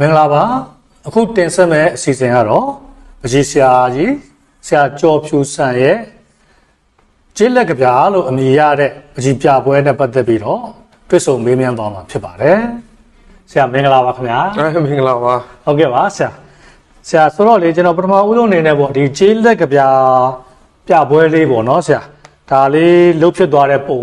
မင်္ဂလာပါအခုတင်ဆက်မဲ့အစီအစဉ်ကတော့ပကြီးဆရာကြီးဆရာကျော်ဖြူဆန်ရဲ့ကျေးလက်ကဗျာလို့အမည်ရတဲ့ပကြီးပြပွဲနဲ့ပတ်သက်ပြီးတော့တွေ့ဆုံမေးမြန်းသွားမှာဖြစ်ပါတယ်ဆရာမင်္ဂလာပါခင်ဗျာအဲမင်္ဂလာပါဟုတ်ကဲ့ပါဆရာဆရာဆိုတော့လေကျွန်တော်ပထမဦးဆုံးအနေနဲ့ပေါ့ဒီကျေးလက်ကဗျာပြပွဲလေးပေါ့နော်ဆရာဒါလေးလှုပ်ဖြစ်သွားတဲ့ပုံ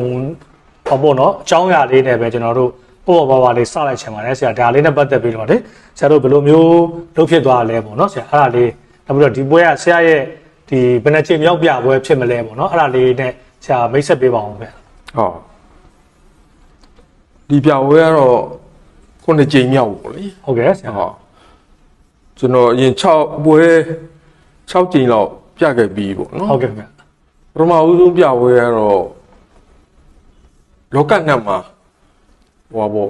ဟောပေါ့နော်အကြောင်းအရာလေးနဲ့ပဲကျွန်တော်တို့ ပေါ့ပေါ့ပါပါလေးစလိုက်ချင်ပါတယ်ဆရာဒါလေးနဲ့ပတ်သက်ပြီးတော့လေဆရာတို့ဘယ်လိုမျိုးလှုပ်ဖြစ်သွားလဲပေါ့နော်ဆရာအဲ့ဒါလေးနောက်ပြီးတော့ဒီပွဲကဆရာရဲ့ဒီဘယ်နှချိန်မြောက်ပြပွဲဖြစ်မလဲပေါ့နော်အဲ့ဒါလေးနဲ့ဆရာမိတ်ဆက်ပေးပါအောင်ဗျာဟောဒီပြပွဲကတော့ခုနှစ်ကြိမ်မြောက်ပေါ့လေဟုတ်ကဲ့ဆရာဟောကျွန်တော်အရင်6ပွဲ6ကြိမ်လောက်ပြခဲ့ပြီးပေါ့နော်ဟုတ်ကဲ့ခင်ဗျာပထမဦးဆုံးပြပွဲကတော့လောကနတ်မှာ ဟောပေါ့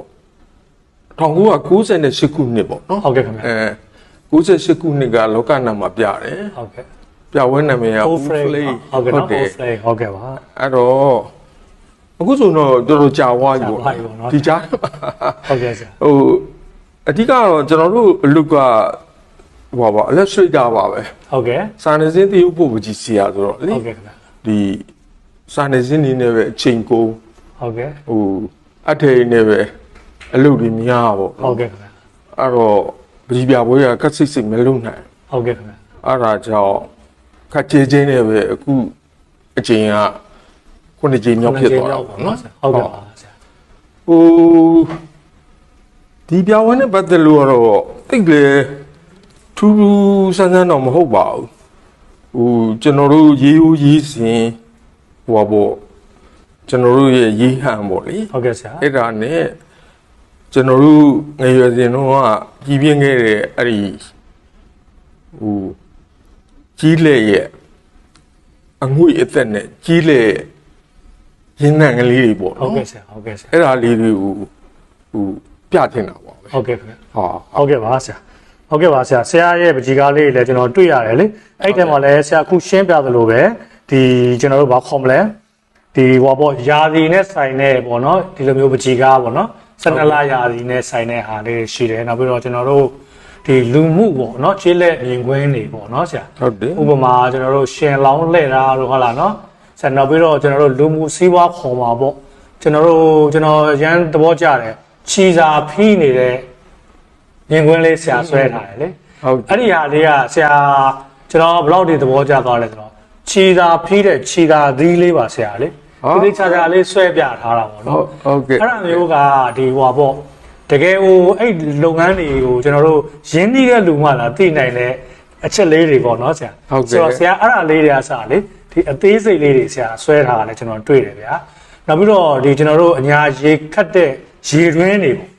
1998ခုနှစ်ပေါ့နော်ဟုတ်ကဲ့ခင်ဗျာအဲ98ခုနှစ်ကလောကနတ်မှာပြတယ်ဟုတ်ကဲ့ပြပွဲနာမည်က Old Flame ဟုတ်ကဲ့နော်တယ် Old Flame ဟုတ်ကဲ့ပါအဲ့တော့အခုဆိုတော့တော်တော်ကြာသွားပြီကြာပေါ့သွားပြီပေါ့နော်ဒီကြားဟုတ်ကဲ့ဆရာဟိုအဓိကတော့ကျွန်တော်တို့အလုပ်ကဟိုပါ illustrator ပါပဲဟုတ်ကဲ့စာနေစင်းတရုပ်ပို့ပကြီးစီရဆိုတော့လေဟုတ်ကဲ့ခင်ဗျာဒီစာနေစင်းနေနဲ့ပဲအချိန်ကုန်ဟုတ်ကဲ့ဟို အထည်နဲ့ပဲအလုပ်တွေများပေါ့ဟုတ်ကဲ့ခင်ဗျာအဲ့တော့ပကြီးပြပွဲကကတ်စိတ်စိတ်မလုပ်နိုင်ဟုတ်ကဲ့ခင်ဗျာအဲ့ဒါကြောင့်ခက်ချေချင်းနဲ့ပဲအခုအချိန်ကခုနှစ်ချိန်မြောက်ဖြစ်သွားတာပေါ့နော်ဟုတ်ကဲ့ပါဆရာဟိုဒီပြောင်းဝဲနဲ့ပတ်သက်လို့ကတော့တိတ်လေထူးထူးဆန်းဆန်းတော့မဟုတ်ပါဘူးဟိုကျွန်တော်တို့ရေးဦးရေးစဉ်ဟိုပါပေါ့ ကျွန်တော်တို့ရဲ့ရေးဟန်ပေါ့လေဟုတ်ကဲ့ဆရာအဲ့ဒါနဲ့ကျွန်တော်တို့ငယ်ရွယ်စဉ်တော့ကကြီးပြင်းခဲ့တဲ့အဲ့ဒီဟိုကြီးလေရဲ့အငွေအသက်နဲ့ကြီးလေရင်းနှံကလေးတွေပေါ့ဟုတ်နော်ကဲ့ဆရာဟုတ်ကဲ့ဆရာအဲ့ဒါလေးတွေကိုဟိုပြထင်တာပါပဲဟုတ်ကဲ့ခင်ဗျာဟာဟုတ်ကဲ့ပါဆရာဟုတ်ကဲ့ပါဆရာဆရာရဲ့ပကြီးကားလေးတွေလည်းကျွန်တော်တွေ့ရတယ်လေအဲ့ထဲမှာလည်းဆရာခုရှင်းပြသလိုပဲဒီကျွန်တော်တို့ဘာခေါ်မလဲ ဒီဟောပေါ့ယာစီနဲ့ဆိုင်တဲ့ပေါ့နော်ဒီလိုမျိုးပကြီးကားပေါ့နော်12လယာစီနဲ့ဆိုင်တဲ့ဟာလေးရှိတယ်နောက်ပြီးတော့ကျွန်တော်တို့ဒီလူမှုပေါ့နော်ခြေလက်မြင်ကွင်းတွေပေါ့နော်ဆရာဟုတ်တယ်ဥပမာကျွန်တော်တို့ရှင်လောင်းလှည့်တာတို့ဟုတ်လားနော်ဆက်နောက်ပြီးတော့ကျွန်တော်တို့လူမှုစီးပွားခေါ်မှာပေါ့ကျွန်တော်တို့ကျွန်တော်ရန်သဘောကျတယ်ခြီစာဖီးနေတဲ့မြင်ကွင်းလေးဆရာဆွဲထားတယ်လေဟုတ်အဲ့ဒီဟာလေးကဆရာကျွန်တော်ဘယ်လောက်ဒီသဘောကျသွားလဲဆိုတော့ခြီစာဖီးတဲ့ခြီစာသီးလေးပါဆရာလေ ဒီလေးချာချာလေးဆွဲပြထားတာပေါ့ဟုနော်တ်ဟုတ်ကဲ့အဲ့ဒါမျိုးကဒီဟိုပါပေါ့တကယ်ဟိုအဲ့လုပ်ငန်းတွေကိုကျွန်တော်တို့ရင်းနှီးတဲ့လူမှလာသိနိုင်တဲ့အချက်လေးတွေပေါ့နော်ဆရာဟုတ်ကဲ့ဆိုတော့ဆရာအဲ့ဒါလေးတွေကစလေဒီအသေးစိတ်လေးတွေဆရာဆွဲထားတာလည်းကျွန်တော်တွေ့တယ်ဗျာနောက်ပြီးတော့ဒီကျွန်တော်တို့အညာရေခတ်တဲ့ရေတွင်းတွေပေါ့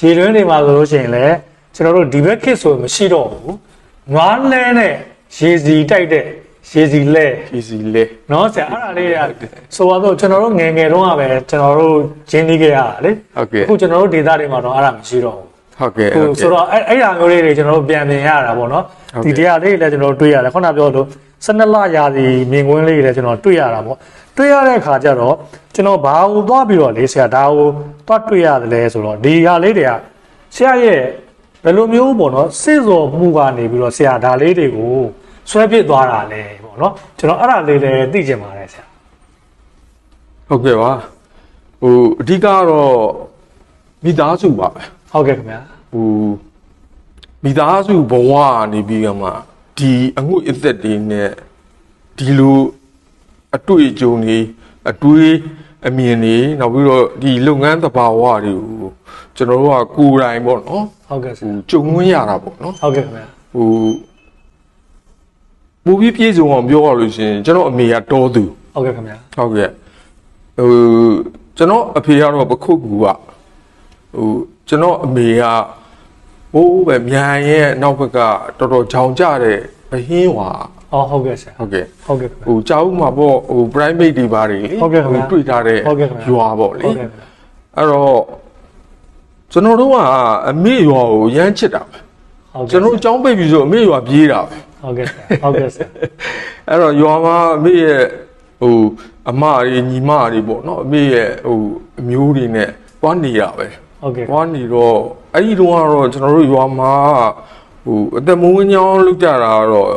ရေတွင်းတွေမှာဆိုလို့ရှိရင်လည်းကျွန်တော်တို့ဒီဘက်ခစ်ဆိုရင်မရှိတော့ဘူးနွားလဲနဲ့ရေစီတိုက်တဲ့ ရေစီလဲဒီစီလေနော်ဆရာအဲ့ဒါလေးကဆိုတော့ကျွန်တော်တို့ငယ်ငယ်တုန်းကပဲကျွန်တော်တို့ဂျင်းနေခဲ့ရတာလေဟုတ်ကဲ့အခုကျွန်တော်တို့ဒေသတွေမှာတော့အဲ့ဒါမရှိတော့ဘူးဟုတ်ကဲ့ဟိုဟုတ်ဆိုကဲ့တော့အဲ့အဲ့ဒါမျိုးလေးတွေကျွန်တော်တို့ပြန်ပြင်ရတာပေါ့နော်ဟုတ်ကဲ့ဒီတရားလေးတွေလည်းကျွန်တော်တို့တွေ့ရတယ်ခုနပြောလို့12လရာသီမြင်ကွင်းလေးတွေလည်းကျွန်တော်တွေ့ရတာပေါ့တွေ့ရတဲ့အခါကျတော့ကျွန်တော်ဘာကိုသွားပြီးတော့လေဆရာဒါကိုသွားတွေ့ရတယ်လဲဆိုတော့ဒီဟာလေးတွေကဆရာရဲ့ဘယ်လိုမျိုးပေါ့နော်စိတ်စော်မှုကနေပြီးတော့ဆရာဒါလေးတွေကို ဆွဲပစ်သွားတာလဲပေါ့နော်ကျွန်တော်အဲ့ဒါလေးလည်းသိချင်ပါတယ်ဆရာဟုတ်ကဲ့ပါဟိုအဓိကကတော့မိသားစုပါပဲဟုတ်ကဲ့ခင်ဗျာဟိုမိသားစုဘဝနေပြီးကမှဒီအငွေအသက်တွေနဲ့ဒီလိုအတွေ့အကြုံတွေအတွေးအမြင်တွေနောက်ပြီးတော့ဒီလုပ်ငန်းသဘာဝတွေကိုကျွန်တော်တို့ကကိုယ်တိုင်ပေါ့နော်ဟုတ်ကဲ့ဆဟိုရာကြုံဝင်ရတာပေါ့နော်ဟုတ်ကဲ့ခင်ဗျာဟို ဘူပြီးပြေဆုံးအောင်ပြောရလို့ရှိရင်ကျွန်တော်အမေကတော်သူဟုတ်ကဲ့ခင်ဗျာဟုတ်ကဲ့ဟိုကျွန်တော်အဖေကတော့ပခုတ်ကူကဟိုကျွန်တော်အမေကဘိုးပဲမြန်ရဲ့နောက်ဘက်ကတော်တော်ဂျောင်ကြတဲ့ဘဟင်းဝါအော်ဟုတ်ကဲ့ဆရာဟုတ်ကဲ့ဟုတ်ကဲ့ခင်ဗျာဟိုကြောက်မှာပေါ့ဟို private တွေပါတွေလေဟုတ်ကဲ့ခင်ဗျာတွေ့ထားတဲ့ဟုတ်ကဲ့ခင်ဗျာရွာပေါ့လေဟုတ်ကဲ့ခင်ဗျာအဲ့တော့ကျွန်တော်တို့ကအမေရွာကိုရမ်းချစ်တာပဲဟုတ်ကဲ့ကျွန်တော်တို့ကြောင်းပိတ်ပြီဆိုအမေရွာပြေးတာပဲ ဟုတ်ကဲ့ဆရာဟုတ်ကဲ့ဆရာအဲ့တော့ရွာမှာအမေရဲ့ဟိုအမတွေညီမတွေပေါ့နော်အမေရဲ့ဟိုအမျိုးတွေနဲ့တွားနေရပဲဟုတ်ကဲ့သွားနေတော့အဲ့ဒီတော့ကတော့ကျွန်တော်တို့ရွာမှာဟိုအသက်မွေးညောင်းလုပ်ကြတာကတော့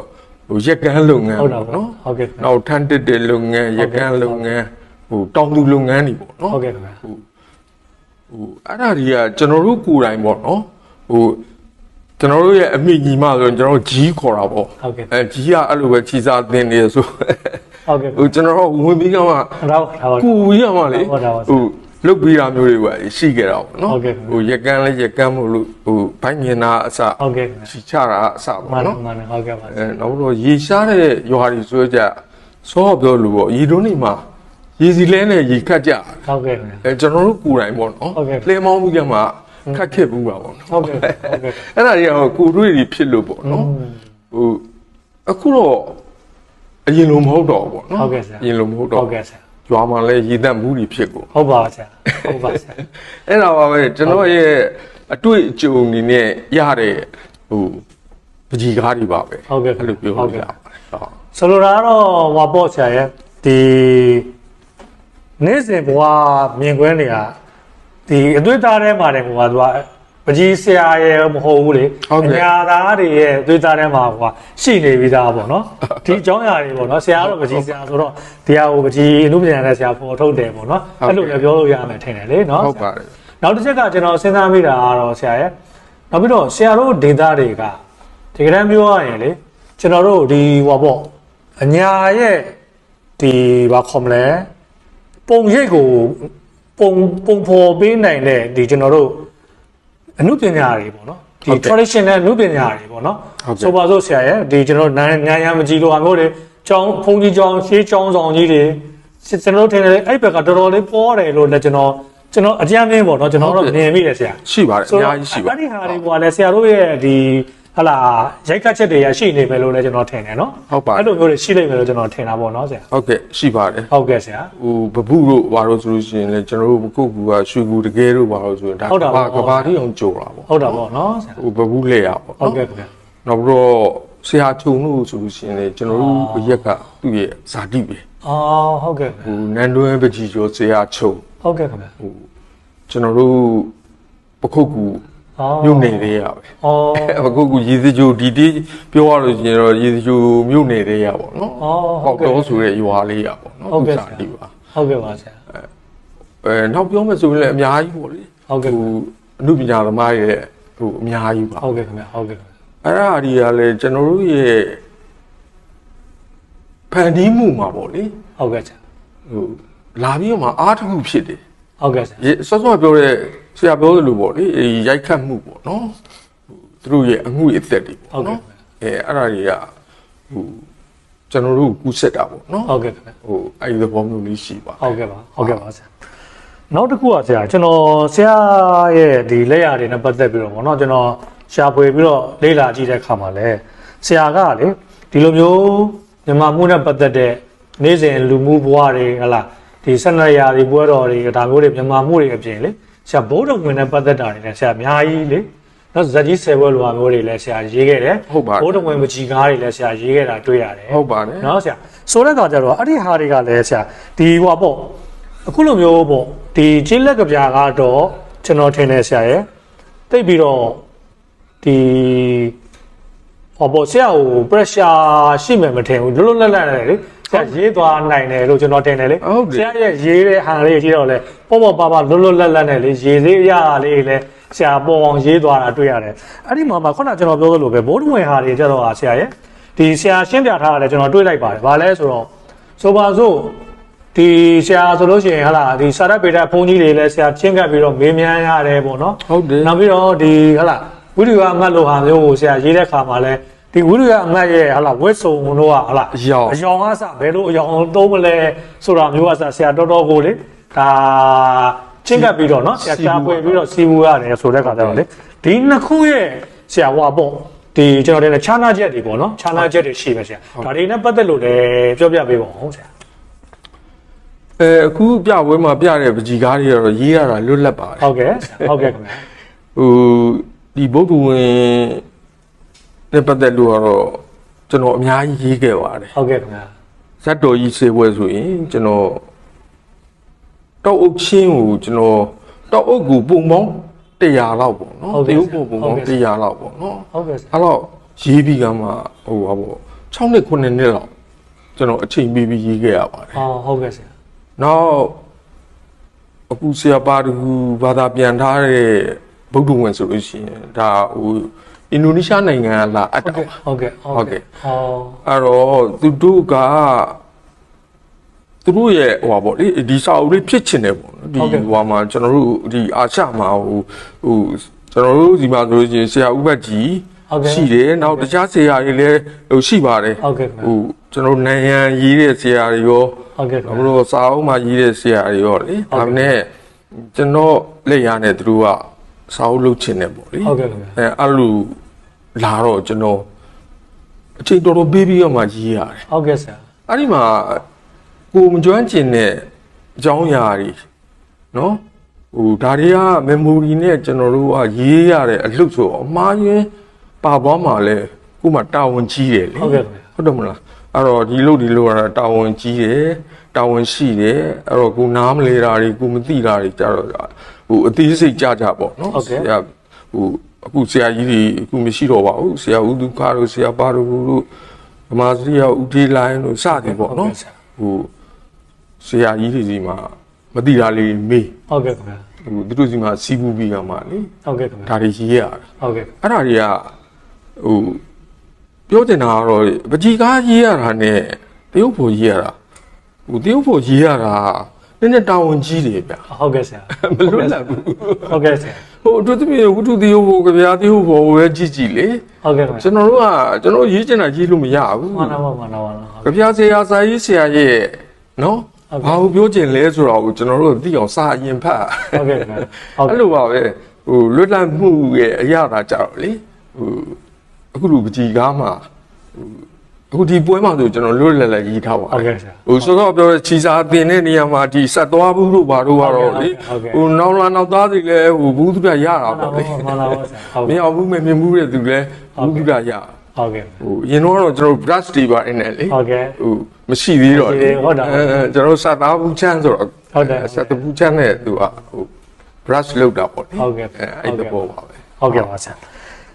ဟိုရက်ကန်းလုပ်ငန်းဟုတ်တာပေါ့ပေါ့နော်ဟုတ်ကဲ့ခင်ဗျာနောက်ထန်းတစ်တဲ့လုပ်ငန်းရက်ကန်းလုပ်ငန်းဟိုတောင်သူလုပ်ငန်းတွေပေါ့နော်ဟုတ်ကဲ့ခင်ဗျာဟိုအဲ့ဒါတွေကကျွန်တော်တို့ကိုယ်တိုင်ပေါ့နော်ဟို ကျွန်တော်တို့ရဲ့အမိညီမဆိုရင်ကျွန်တော်တို့ဂျီးခေါ်တာပေါ့ဟုတ်ကဲ့အဲဂျီးကအဲ့လိုပဲခြေစားသင်နေရဆိုဟုတ်ကဲ့ဟိုကျွန်တော်တို့ဝင်ပြီးကမှဒါဒါပါကိုကြီးရမှလေဟုတ်တာပါဟိုလုတ်ပြီးတာမျိုးတွေပဲရှိခဲ့တာပေါ့နော်ဟုတ်ကဲ့ဟိုရက်ကန်းလေးရက်ကန်းမို့လို့ဟိုဘိုင်းမြင်တာအစဟုတ်ကဲ့ခင်ဗျာချီချတာအစမှပေါ့န်တယ်နော်မှန်တယ်ဟုတ်ကဲ့ပါအဲနောက်တော့ရေရှားတဲ့ရွာတွေဆိုကြစောပြောလို့ပေါ့ရေတွင်းတွေမှာရေစီလဲနဲ့ရေခတ်ကြဟုတ်ကဲ့ခင်ဗျာအဲကျွန်တော်တို့ကိုယ်တိုင်ပေါ့နော်ဟုတ်ကဲ့လှဲမောင်းပြီးကမှ ခတ်ခဲ့ဘူးပါပေါ့နော်ဟုတ်ကဲ့ဟုတ်ကဲ့အဲ့ဒါတွေကကိုယ်တွေ့တွေဖြစ်လို့ပေါ့နော်ဟိုအခုတော့အရင်လိုမဟုတ်တော့ဘူးပေါ့နော်ဟုတ်ကဲ့ဆရာအရင်လိုမဟုတ်တော့ဟုတ်ကဲ့ဆရာရွာမှာလည်းရေတန့်မှုတွေဖြစ်ကုန်ဟုတ်ပါဆရာဟုတ်ပါဆရာအဲ့ဒါပါပဲကျွန်တော်ရဲ့အတွေ့အကြုံအနေနဲ့ရတဲ့ဟိုပကြီးကားတွေပါပဲဟုတ်ကဲ့အဲ့လိုပြောဟုတ်လို့ကဲ့ရပါတယ်ဟုတ်ဆိုလိုတာကတော့ဟောပေါ့ဆရာရဲ့ဒီနေ့စဉ်ဘဝမြင်ကွင်းတွေက ဒီအတွေ့အကြုံထဲမှာတယ်ကွာသူကပကြီးဆရာရဲ့မဟုတ်ဘူးလေအညာသားတွေရဲ့အတွေ့အကြုံထဲမှာကွာရှိနေပြီးသားပေါ့နော်ဒီအကြောင်းအရာတွေပေါ့နော်ဆရာကတော့ပကြီးဆရာဆိုတော့တရားဟိုပကြီးအမှုပညာနဲ့ဆရာဖော်ထုတ်တယ်ပေါ့နော်အဲ့လိုလည်းပြောလို့ရမယ်ထင်တယ်လေနော်ဟုတ်ပါတယ်နောက်တစ်ချက်ကကျွန်တော်စဉ်းစားမိတာကတော့ဆရာရဲ့နောက်ပြီးတော့ဆရာတို့ဒေတာတွေကဒီကနေ့ပြောရရင်လေကျွန်တော်တို့ဒီဟောပေါ့အညာရဲ့ဒီဘာခေါ်မလဲပုံရိပ်ကို ပုံပုံဖော်ပေးနိုင်တဲ့ဒီကျွန်တော်တို့အမှုပညာတွေပေါ့နော်ဒီ traditional အမှုပညာတွေပေါ့နော်ဆိုပါစို့ဆရာရဲ့ဒီကျွန်တော်တို့နိုင်နိုင်ရမကြီးလိုဟာမျိုးတွေကျောင်းဘုန်းကြီးကျောင်းရှေးကျောင်းဆောင်ကြီးတွေကျွန်တော်တို့ထင်တယ်အဲ့ဘက်ကတော်တော်လေးပေါ်တယ်လို့လည်းကျွန်တော်ကျွန်တော်အကြမ်းမြင်ပေါ့နော်ကျွန်တော်တို့မြင်မိတယ်ဆရာရှိပါတယ်အများကြီးရှိပါအဲ့ဒီဟာတွေပေါ့လေဆရာတို့ရဲ့ဒီ ဟလာရိုက်ကတ်ချက်တွေရရှိနေမယ်လို့လည်းကျွန်တော်ထင်တယ်နော်ဟုတ်ပါအဲ့လိုမျိုးတွေရှိနေမယ်လို့ကျွန်တော်ထင်တာပေါ့နော်ဆရာဟုတ်ကဲ့ရှိပါတယ်ဟုတ်ကဲ့ဆရာဟိုဘဘူးတို့ဘာလို့ဆိုလို့ရှိရင်လေကျွန်တော်တို့ကိုကူကရွှေကူတကယ်တို့ဘာလို့ဆိုရင်ဒါဟုတ်တာကပါဘာကဘာတိအောင်ကြိုတာပေါ့ဟုတ်တာပေါ့နော်ဆရာဟိုဘဘူးလက်ရပေါ့ဟုတ်နော်ကဲ့ခင်ဗျာနောက်ပြီးတော့ဆရာချုံလို့ဆိုလို့ရှိရင်လေကျွန်တော်တို့ဘရက်ကသူ့ရဲ့ဇာတိပဲအော်ဟုတ်ကဲ့ခင်ဗျာဟိုနန်းတွဲပကြီးကျော်ဆရာချုံဟုတ်ကဲ့ခင်ဗျာကျွန်တော်တို့ပခုတ်ကူအော် မြို့နယ်လေးရပဲအော်ပခုတ်ကူရေစကြိုဒီတီးပြောရလို့ရှိရင်တော့ရေစကြိုမြို့နယ်လေးရပေါ့နော်အော်ဟုဟောတ်က်ကဲ့တော့ဆိုတဲ့ရွာလေးရပေါ့နော်ဟုတ်ကဲ့ဇာတိပါဟုတ်ကဲ့ပါဆရာအဲနောက်ပြောမယ်ဆိုရင်လည်းအများကြီးပေါ့လေဟုတ်ကဲ့ဟိုအမှုပညာသမားရဲ့ဟိုအများကြီးပါဟုတ်ကဲ့ခင်ဗျာဟုတ်ကဲ့ခင်ဗျာအဲ့ဒါဒီကလည်းကျွန်တော်တို့ရဲ့ဖန်တီးမှုမှာပေါ့လေဟုတ်ကဲ့ဆရာဟိုလာပြီးတော့မှအားတစ်ခုဖြစ်တယ်ဟုတ်ကဲ့ဆရာရေစောစောပြောတဲ့ ဆရာပြောသလိုပေါ့လေအေးရိုက်ခတ်မှုပေါ့နော်ဟိုသူတို့ရဲ့အမှုအသက်တွေပေါ့နော်အဲအဲ့ဒါတွေကဟိုကျွန်တော်တို့ကူးဆက်တာပေါ့နော်ဟုတ်ကဲ့ခင်ဗျာဟိုအဲ့ဒီသဘောမျိုးလေးရှိပါဟုတ်ကဲ့ပါဟုတ်ကဲ့ပါဆရာနောက်တစ်ခုကဆရာကျွန်တော်ဆရာရဲ့ဒီလက်ရတွေနဲ့ပတ်သက်ပြီးတော့ဗောနော်ကျွန်တော်ရှာဖွေပြီးတော့လေ့လာကြည့်တဲ့အခါမှာလဲဆရာကလေဒီလိုမျိုးမြန်မာမှုနဲ့ပတ်သက်တဲ့နေ့စဉ်လူမှုဘဝတွေဟလာဒီဆက်နရာတွေပွဲတော်တွေဒါမျိုးတွေမြန်မာမှုတွေအပြင်လေ ဆရာဘုဒ္ဓဝင်နဲ့ပတ်သက်တာတွေလည်းဆရာအများကြီးလေနော်ဇက်ကြီးဆယ်ဘွဲလိုဟာမျိုးတွေလည်းဆရာရေးခဲ့တယ်ဟုတ်ပါတယ်ဘုဒ္ဓဝင်မကြီးကားတွေလည်းဆရာရေးခဲ့တာတွေ့ရတယ်ဟုတ်ပါတယ်နော်ဆရာဆိုတဲ့အခါကျတော့အဲ့ဒီဟာတွေကလည်းဆရာဒီဟိုပေါ့အခုလိုမျိုးပေါ့ဒီကျေးလက်ကပြာကတော့ကျွန်တော်ထင်တယ်ဆရာရဲ့တိတ်ပြီးတော့ဒီဟောပေါ့ဆရာကို pressure ရှိမယ်မထင်ဘူးလွတ်လွတ်လပ်လပ်နဲ့လေ ဆရာရေးသွားနိုင်တယ်လို့ကျွန်တော်ထင်တယ်လေဟုတ်တယ် ဆရာရဲ့ရေးတဲ့ဟာလေးကြည့်တော့လေပေါ့ပေါ့ပါပါလွတ်လွတ်လပ်လပ်နဲ့လေရေးသေးရတာလေးလေဆရာပေါ်အောင်ရေးသွားတာတွေ့ရတယ်အဲ့ဒီမှာမှခုနကျွန်တော်ပြောသလိုပဲဘိုးတဝင်ဟာတွေကြတော့ဟာဆရာရဲ့ဒီဆရာရှင်းပြထားတာလည်းကျွန်တော်တွေ့လိုက်ပါတယ်။ဘာလဲဆိုတော့ဆိုပါစို့ဒီဆရာဆိုလို့ရှိရင်ဟာလာဒီစာရပေတာဘုန်းကြီးတွေလည်းဆရာချင်းကပ်ပြီးတော့မေးမြန်းရတယ်ပေါ့နော်ဟုတ်တယ်။နောက်ပြီးတော့ဒီဟာလာဝိရိယအမတ်လိုဟာမျိုးကိုဆရာရေးတဲ့ခါမှာလည်း ဒီဝိရိယအမတ်ရဲ့ဟာလာဝက်စုံတို့ကဟာလာအယောင်အယောင်အစဘယ်လိုအယောင်သုံးမလဲဆိုတာမျိုးကဆဆရာတော်တော်ကိုလေဒါချင်းကပ်ပြီးတော့နော်ဆရာရှားပွေပြီးတော့စီးပူရတယ်ဆိုတဲ့ခါကျတော့လေဒီနှစ်ခုရဲ့ဆရာဟွာပေါ့ဒီကျွန်တော်တို့ခြားနာချက်တွေပေါ့နော်ခြားနာချက်တွေရှိမယ်ဆရာဒါတွေနဲ့ပတ်သက်လို့လည်းပြောပြပေးပါဦးဆရာအဲအခုပြပွဲမှာပြတဲ့ပကြီးကားတွေကတော့ရေးရတာလွတ်လပ်ပါတယ်ဟုတ်ကဲ့ဆရာဟုတ်ကဲ့ခင်ဗျာဟိုဒီဗုဒ္ဓဝင် နဲ့ပတ်သက်လို့ကတော့ကျွန်တော်အများကြီးရေးခဲ့ပါတယ်ဟုတ်ကဲ့ခင်ဗျာဇတ်တော်ကြီးစေပွဲဆိုရင်ကျွန်တော်တောက်အုပ်ချင်းကိုကျွန်တော်တောက်အုပ်ကိုပုံပေါင်း100လောက်ပေါ့နော်ဟုတ်တကဲ့ရုတ်ပုံပုံဟုတ်ပေါင်းကဲ့100လောက်ပေါ့နော်ဟုတ်ကဲ့ဆရာအဲ့တော့ရေးပြီးကမှဟိုဟာပေါ့6နှစ်9နှစ်လောက်ကျွန်တော်အချိန်ပေးပြီးရေးခဲ့ရပါတယ်အော်ဟုတ်ကဲ့ဆရာနောက်အခုဆရာပါတကူဘာသာပြန်ထားတဲ့ဗုဒ္ဓဝင်ဆိုလို့ရှိရင်ဒါဟို အင်ဒိုနီးရှားနိုင်ငံကလာအပ်ဟုတ်တာကဲ့ဟုတ်ကဲ့ဟုတ်ကဲ့အော်အဲ့တော့သူတို့ကသူတို့ရဲ့ဟိုပါပေါ့လေဒီစာအုပ်လေးဖြစ်ချင်တယ်ပေါ့နော်ဒီဟုတ်ကဲ့ဟိုမှာကျွန်တော်တို့ဒီအာရှမှာဟိုဟိုကျွန်တော်တို့ဒီမှာဆိုလို့ရှိရင်ဆရာဥပတ်ကြီးဟုတ်ကဲ့ရှိတယ်နောက်တခြားဆရာတွေလည်းဟိုရှိပါတယ်ဟုတ်ကဲ့ခင်ဗျာဟိုကျွန်တော်တို့နိုင်ငံရေးတဲ့ဆရာတွေရောဟုတ်ကဲ့ခင်ဘဗျာလို့စာအုပ်မှာရေးတဲ့ဆရာတွေရောလေဒါနဲ့ကျွန်တော်လက်ရနဲ့သူတို့ကစာအုပ်လုပ်ချင်တယ်ပေါ့လေဟုတ်ကဲ့ခင်ဗျာအဲအဲ့လို လာတော့ကျွန်တော်အချိန်တော်တော်ပေးပြီးတော့မှရေးရတယ်ဟုတ်ကဲ့ဆရာအဲ့ဒီမှာကိုမကျွမ်းကျင်တဲ့အကြောင်းအရာတွေနော်ဟိုဒါတွေက memory နဲ့ကျွန်တော်တို့ကရေးရတဲ့အလုပ်ဆိုတော့အမှားရင်ပါသွားမှလဲကိုမှတာဝန်ကြီးတယ်လေဟုတ်ကဲ့ခင်ဗျာဟုတ်တယ်မလားအဲ့တော့ဒီလုပ်ဒီလုပ်ရတာတာဝန်ကြီးတယ်တာဝန်ရှိတယ်အဲ့တော့ကိုနားမလဲတာတွေကိုမသိတာတွေကြတော့ဟိုအသေးစိတ်ကြကြပေါ့နော်ဟုတ်ကဲ့ဆရာဟို အခုဆရာကြီးတွေအခုမရှိတော့ပါဘူးဆရာဦးသူခါတို့ဆရာပါတို့တို့ဓမ္မစရိယဦးထေးလိုင်းတို့စသည်ပေါ့နော်ဟုတ်ကဲ့ဆရာဟိုဆရာကြီးတွေစီမှာမသိတာလေးမေးဟုတ်ကဲ့ခင်ဗျာဟိုသူတို့စီမှာစီးပူးပြီးကမှလေဟုတ်ကဲ့ခင်ဗျာဒါတွေရေးရတာဟုတ်ကဲ့အဲ့ဒါတွေကဟိုပြောချင်တာကတော့ပကြီကားရေးရတာနဲ့တရုတ်ဖို့ရေးရတာဟိုတရုတ်ဖို့ရေးရတာနည်းနည်းတာဝန်ကြီးတယ်ဗျဟုတ်ကဲ့ဆရာမလွတ်လပ်ဘူးဟုတ်ကဲ့ဆရာ ဟိုအထူးသဖြင့်ဝတ္ထုတရုတ်ဖို့ကြဗျာတရုတ်ဖို့ပဲကြည့်ကြည့်လေဟုတ်ကဲ့ခင်ဗျာကျွန်တော်တို့ကကျွန်တော်ရေးချင်တာရေးလို့မရဘူးမှန်ပါပါမှန်ပါပါဟုတ်ကြဗျာဆရာစာရေးဆရာရဲ့နော်ဟုတ်ကဲ့ဘာလို့ပြောချင်လဲဆိုတော့ကျွန်တော်တို့သိအောင်စာအရင်ဖတ်ဟုတ်ကဲ့ခင်ဗျာဟုတ်အဲ့ကဲ့လိုပါပဲဟိုလွတ်လပ်မှုရဲ့အရာသာကြတော့လေဟိုအခုလူပကြီးကားမှာဟို အခုဒီပွဲမှာဆိုကျွန်တော်လွတ်လပ်လပ်ရေးထားပါဟုတ်ကဲ့ဆရာဟိုစောစောပြောတဲ့ခြီစာတင်တဲ့နေရာမှာဒီဆက်သွားဘူးလို့ဘာလို့ကတော့လေဟုတ်ကဲ့ဟိုနောက်လာနောက်သားတွေလည်းဟိုဘူးသူရရတာပေါ့လေမှန်ပါပါဆရာဟုတ်မကဲ့ရောက်ဘူးမမြင်ဘူးတဲ့သူလည်းဘူးသူရရဟုတ်ကဲ့ဟိုအရင်တော့ကျွန်တော် brush တွေပါနေလေဟုတ်ကဲ့ဟိုမရှိသေးတော့မရှိသေးဟုတ်တာအဲအဲကျွန်တော်ဆက်သားဘူးချမ်းဆိုတော့ဟုတ်တယ်ဆက်သားဘူးချမ်းနဲ့သူကဟို brush လောက်တာပေါ့လေဟုတ်ကဲ့အဲအဲ့တဘောပါပဲဟုတ်ကဲ့ပါဆရာ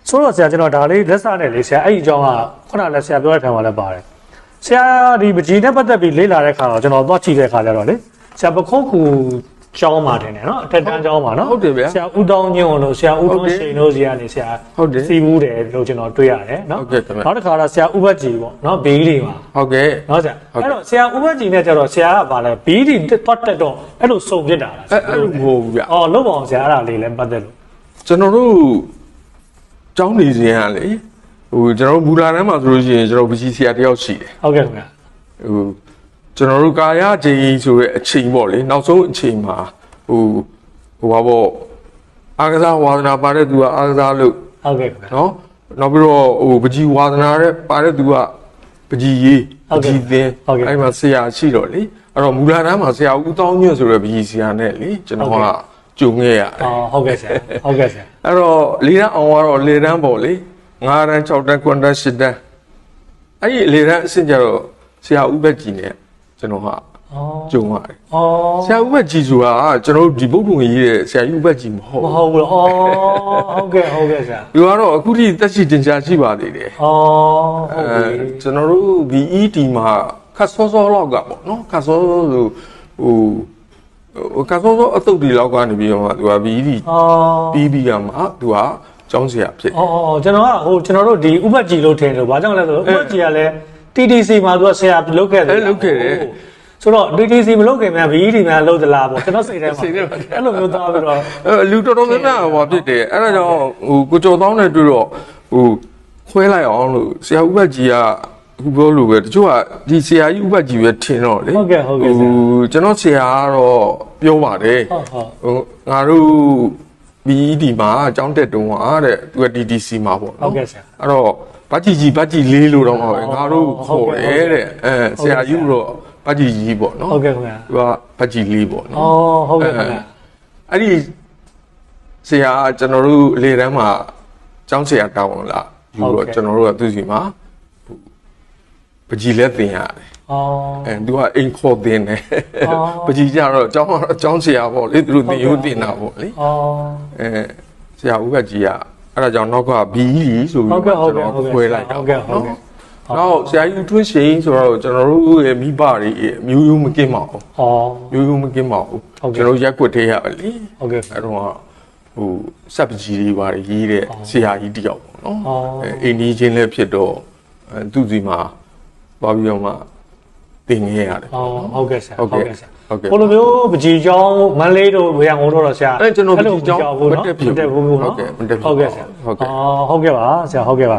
ဆိုတော့ဆရာကျွန်တော်ဒါလေးလက်စနဲ့လေဆရာအဲ့ဒီအကြောင်းကခုနလည်းဆရာပြောတဲ့ခံမှာလည်းပါတယ်ဆရာဒီပကြီးနဲ့ပတ်သက်ပြီးလေ့လာတဲ့ခါတော့ကျွန်တော်သွားကြည့်တဲ့ခါကျတော့လေဆရာပခုတ်ကူကျောင်းမှာတင်တယ်နော်အထက်တန်းကျောင်းမှာနော်ဟုတ်တယ်ဗျာဆရာဦးတောင်းညွန့်လို့ဆရာဦးတောင်းရှိန်တို့စီကနေဆရာဟုတ်တယ်စီဘူးတယ်လို့ကျွန်တော်တွေ့ရတယ်နော်ဟုတ်ကဲ့ခင်ဗျနောက်တစ်ခါတော့ဆရာဥပတ်ကြီးပေါ့နော်ဘေးတွေမှာဟုတ်ကဲ့နော်ဆရာဟုတ်ကဲ့အဲ့တော့ဆရာဥပတ်ကြီးနဲ့ကျတော့ဆရာကဗာလဲဘေးတွေတက်တက်တော့အဲ့လိုစုံပြစ်တာလားအဲ့အဲ့လိုမဟုတ်ဘူးဗျအော်လုံးပါအောင်ဆရာအဲ့ဒါလေးလည်းပတ်သက်လို့ကျွန်တော်တို့ ကျောင်းနေစဉ်ကလေဟိုကျွန်တော်တို့မူလာတန်းမှာဆိုလို့ရှိရင်ကျွန်တော်ပကြီးဆရာတယောက်ရှိတယ်ဟုတ်ကဲ့ခင်ဗျာဟိုကျွန်တော်တို့ကာယချိန်ဆိုတဲ့အချိန်ပေါ့လေနောက်ဆုံးအချိန်မှာဟိုဟိုပါပေါ့အာကစားဝါသနာပါတဲ့သူကအာကစားလို့ဟုတ်ကဲ့ခင်ဗျာနော်နောက်ပြီးတော့ဟိုပကြီးဝါသနာတဲ့ပါတဲ့သူကပကြီးရေးဟုပတ်ကဲ့ကြီးသင်းဟုတ်ကဲ့အဲ့မှာဆရာရှိတော့လေအဲ့တော့မူလာတန်းမှာဆရာဦးတောင်းညွန့်ဆိုတဲ့ပကြီးဆရာနဲ့လေကျွန်တော်ဟုတ်ကကဲ့ကြုံခဲ့ရတယ်အော်ဟုတ်ကဲ့ဆရာဟုတ်ကဲ့ဆရာ အဲ့တော့လေတန်းအောင်ကတော့လေတန်းပေါ့လေ9တန်း6တန်း9တန်း10တန်းအဲ့ဒီလေတန်းအဆင့်ကြတော့ဆရာဦးဘက်ကြီးနဲ့ကျွန်တော်ဟာအော်ကြုံရတယ်အော်ဆရာဦးဘက်ကြီးဆိုတာကျွန်တော်တို့ဒီဗုဒ္ဓဝင်ကြီးရဲ့ဆရာဦးဘက်ကြီးမဟုတ်မဘူးဟုတ်ဘူးလားအော်ဟုတ်ကဲ့ဟုတ်ကဲ့ဆရာသူကတော့အခုထိတက်ရှိတင်ရှားရှိပါသေးတယ်အော်ဟုတ်အဲပြီကျွန်တော်တို့ VET မှာခတ်စောစောလောက်ကပေါ့နော်ခတ်စောစောဆိုဟို ဟိုခတ်စောစောအတုတ်ဒီလောက်ကနေပြီးတော့မှသူက VET အော်ပြီးပြီးကမှသူကကျောင်းဆရာဖြစ်အော်အော်ကျွန်တော်ကဟိုကျွန်တော်တို့ဒီဥပတ်ကြီးလို့ထင်လို့ဘာကြောင့်လဲဆိုတော့ဥပတ်ကြီးကလည်း TTC မှာသူကဆရာလုပ်ခဲ့တယ်အဲလုပ်ခဲ့တယ်ဆိုတော့ TTC မလုပ်ခင်များ VED များလုပ်သလားပေါ့ကျွန်တော်စိတ်ထဲမှာစိတ်ထဲမှာအဲ့လိုမျိုးသွားပြီးတော့အဲလူတော်တော်များများဟောဖြစ်တယ်အဲ့ဒါကြောင့်ဟိုကိုကျော်တောင်းနဲ့တွေ့တော့ဟိုခွဲလိုက်အောင်လို့ဆရာဥပတ်ကြီးက အခုပြောလို့ပဲတချို့ကဒီဆရာကြီးဥပတ်ကြီးပဲထင်တော့လေဟုတ်ကဲ့ဟုတ်ကဲ့ဆရာဟိုကျွန်တော်ဆရာကတော့ပြောပါတယ်ဟုတ်ဟုတ်ဟိုငါတို့ BED မှာအကြောင်းတက်တုံးอ่ะတဲ့သူက DDC မှာပေါ့ဟုတ်နော်ကဲ့ဆရာအဲ့တော့ဗတ်ကြီးကြီးဗတ်ကြီးလေးလို့တော့မှာပဲဟုတ်ငါတို့ဟုတ်ခေါ်ကဲ့တယ်တဲ့အဲဆရာကြီးတို့ဗတ်ကြီးကြီးပေါ့နော်ဟုတ်ကဲ့ခင်ဗျာသူကဗတ်ကြီးလေးပေါ့နော်အော်ဟုတ်ကဲ့ခင်ဗျာအဲ့ဒီဆရာကကျွန်တော်တို့လေတန်းမှာကျောင်းဆရာတောင်းလာယူဟုတ်တော့ကဲ့ကျွန်တော်တို့ကသူစီမှာ ပကြီးလက်တင်ရတယ်အော် အဲသူကအိမ်ခေါ်တင်တယ်အော် ပကြီးကြတော့ကျောင်းကတော့ကျောင်းဆရာပေါ့လေသူတို့တင်ယူတင်တာပေါ့လေအော် အဲဆရာဦးကကြီးကအဲ့ဒါကြောင့်နောက်က BE ဆိုပြီးဟုတ်ကဲ့ဟုတ်ကဲ့ဟုတ်ကဲ့ခွဲလိုက်တာဟုတ်ကဲ့ဟုတ်ကဲ့ နောက်ဆရာကြီးထွန်းရှိန်ဆိုတော့ကျွန်တော်တို့ရဲ့မိဘတွေအမျိုးမျိုးမကင်းပါဘူးဟောမျိုးမျိုးမကင်းပါဘူးဟုတ်ကဲ့ ကျွန်တော်တို့ရက်ကွက်သေးရပါလေဟုတ်ကဲ့ အဲ့တော့ကဟိုစပ်ပကြီးတွေပါရေးတဲ့ဆရာကြီးတယောက်ပေါ့နော်ဟောအဲအိန္ဒိချင်းလည်းဖြစ်တော့အဲသူ့စီမှာ သွားပြီးတော့မှတင်ခဲ့ရတယ်ဟောဟုတ်ကဲ့ဆရာဟုတ်ကဲ့ဆရာဟုတ်ကဲ့ဘလိုမျိုးပကြီးကျောင်းမန်းလေးတို့ဝေယံကုန်တို့တော့ဆရာအဲ့ကျွန်တော်လိုပကြီးကျောင်းဘူးနော်မတက်ဖြစ်ဘူးမတက်ဘူးနော်ဟုတ်ကဲ့မတက်ဖြစ်ဘူးဟုတ်ကဲ့ဆရာဟုတ်ကဲ့အော်ဟုတ်ကဲ့ပါဆရာဟုတ်ကဲ့ပါ